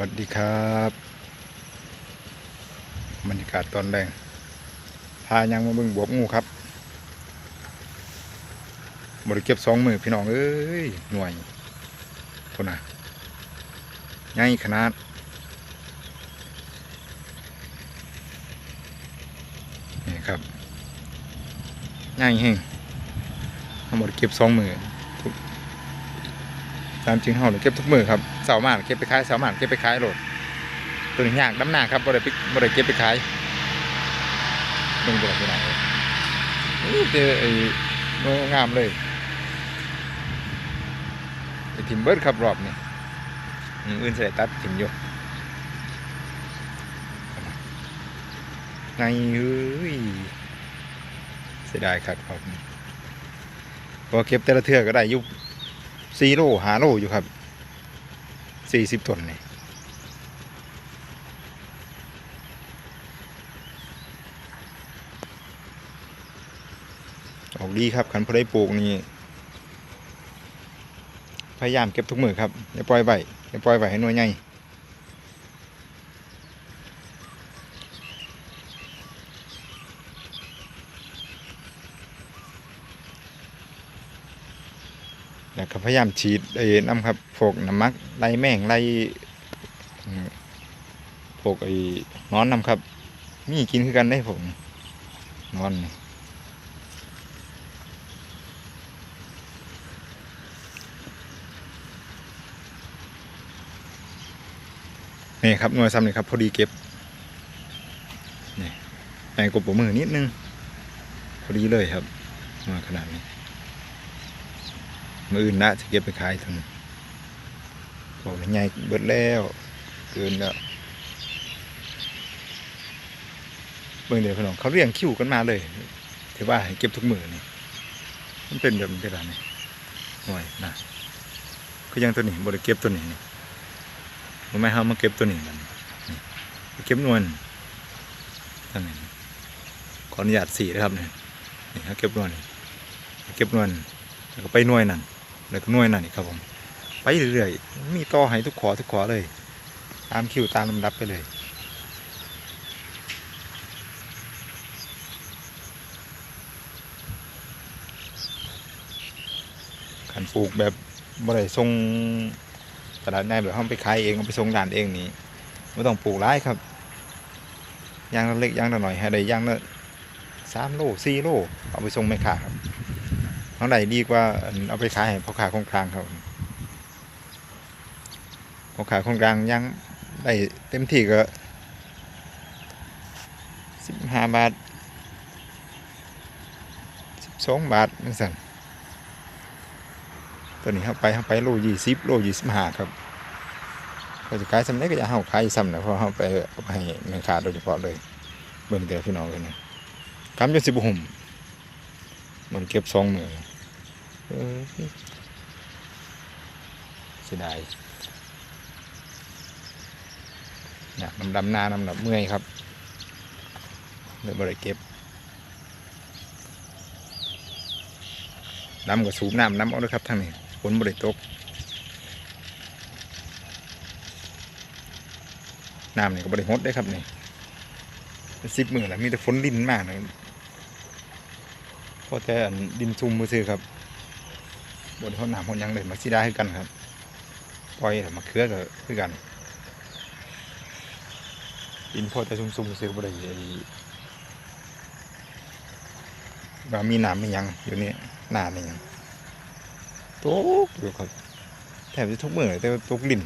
วัสดีครับบรรยากาศตอนแรงพายังมาบิ่งบวบงูครับบริเก็บสองมือพี่น้อง เอ้ย หน่วยคนน่ะใหญ่ขนาด นี่ครับใหญ่แห้งเอาบริเก็บสองมือ ตามจริงเฮาเนี่ยเก็บทุกมือครับเสาร์มานเก็บไปขายเสาร์มานเก็บไปขายโหลดตัวนี้ยากน้ำหนักครับบ่ได้ไปบ่ได้เก็บไปขายมึงตัวไหนตัวไหนเจอไอ้โนงามเลยไอ้ทิมเบิร์ดครับรอบนี้อืมอื่นใส่ตัดทิมอยู่ไงเฮ้ยเสียดายครับครับพอเก็บแต่ละเทือก็ได้ยุบ สี่โลหาโลอยู่ครับสี่สิบต้นนี่ออกดีครับขันพอได้ปลูกนี่พยายามเก็บทุกมือครับอย่าปล่อยใบอย่าปล่อยใบให้หน่วยใหญ่ แล้วก็พยายามฉีดไอ้น้ำครับพวกน้ำมักไล่แมงไล่อืมพวกไอ้นอนน้ำครับ มีกินคือกันได้ผมนอนนี่ครับหน่วยซ้ำนี่ครับพอดีเก็บนี่แปลงกบปมือนิดนึงพอดีเลยครับมาขนาดนี้ มืออื่นนะจะเก็บไปขายทั้งบอกเลยเบิดแล้วเกินแล้วเบิ่งเดียวพี่น้องเขาเรียงคิวกันมาเลยถือว่าให้เก็บทุกมือนี่มันเป็นแบบนี้ได้ไหมหน่อยนะก็ยังตัวนี้บริเก็บตัวนี้นี่บ่ไมเฮามาเก็บตัวนี้มันเก็บนวลทั้งนี้ขออนุญาตสีนะครับเนี่ยนี่เขาเก็บนวลนี่เก็บนวลแล้วก็ไปหน่วยนั่น แล้วก็น่วยนั่นอีกครับผม ไปเรื่อยๆ มีต่อให้ทุกขอทุกขอเลย ตามคิวตามลำดับไปเลยขันปลูกแบบบ่ได้ส่งตลาดในแบบห้องไปขายเองเอาไปส่งด่านเองนี่ไม่ต้องปลูกร้ายครับยางเล็กยางหน่อยให้ได้ยางละสามโลสี่โลเอาไปส่งไม่ขาครับาไหร่ดีกว่าเอาไปขายให้พ่อค้าคนกลางครับพ่อค้าคนกลางยังได้เต็มที่ก็สิบห้าบาทสิบสองบาทนั่สั่นตัวนี้เข้าไปเข้าไปโลยี่สิบโลยี่สิบห้าครับเขาจะขายสำเร็จก็จะเอาขายซ้ำนะเพราะเขาไปเอาไปให้แม่ค้าโดยเฉพาะเลยเบิ่งแต่พี่น้องเลยนะกำจนสิบหุ่มมันเก็บสองมือ เสียดายเนี่ยน้ำดำหน้าน้ำดำเมื่อยครับเลยบริเก็บน้ำก็สูบน้ำน้ำเอาเลยครับทางนี้ฝนบริตกน้ำนี่ก็บริหดได้ครับนี่สิบมือแล้วมีแต่ฝนดินมากนะพอแต่ดินซุ่มมือซื้อครับ บนเขาหนามคนยังเลยมาซีได้คือกันครับปล่อยแต่มาเคลือก็คือกันอินพอแต่ซุ่มๆซื้อบ่ได้ไอ้ว่ามีหนามไม่ยังอยู่นี่หนาไม่ยังตกอยู่ครับแทบจะทุกเมื่อแต่ว่าตกลิ่น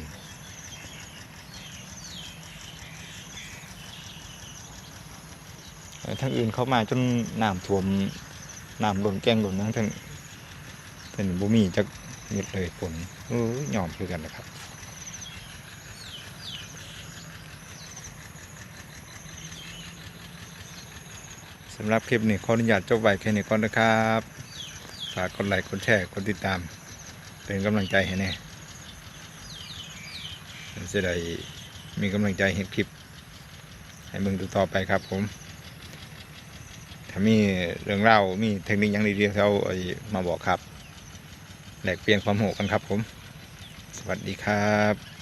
แต่ทางอื่นเข้ามาจนน้ำท่วมน้ำหล่นแกงหล่นทั้งทั้ง เป็นบุมีจักเม็ดเลยผลเออยอมคือกันนะครับสำหรับคลิปนี้ขออนุญาตจบไว้แค่นี้ก่อนนะครับฝากกดไลค์กดแชร์กดติดตาม เป็นกำลังใจให้แน่จะได้มีกำลังใจเห็นคลิป ให้มึงดูต่อไปครับผม ถ้ามีเรื่องเล่ามีเทคนิคอย่างดีๆเขาเอามาบอกครับ แลกเปลี่ยนความโหกันครับผม สวัสดีครับ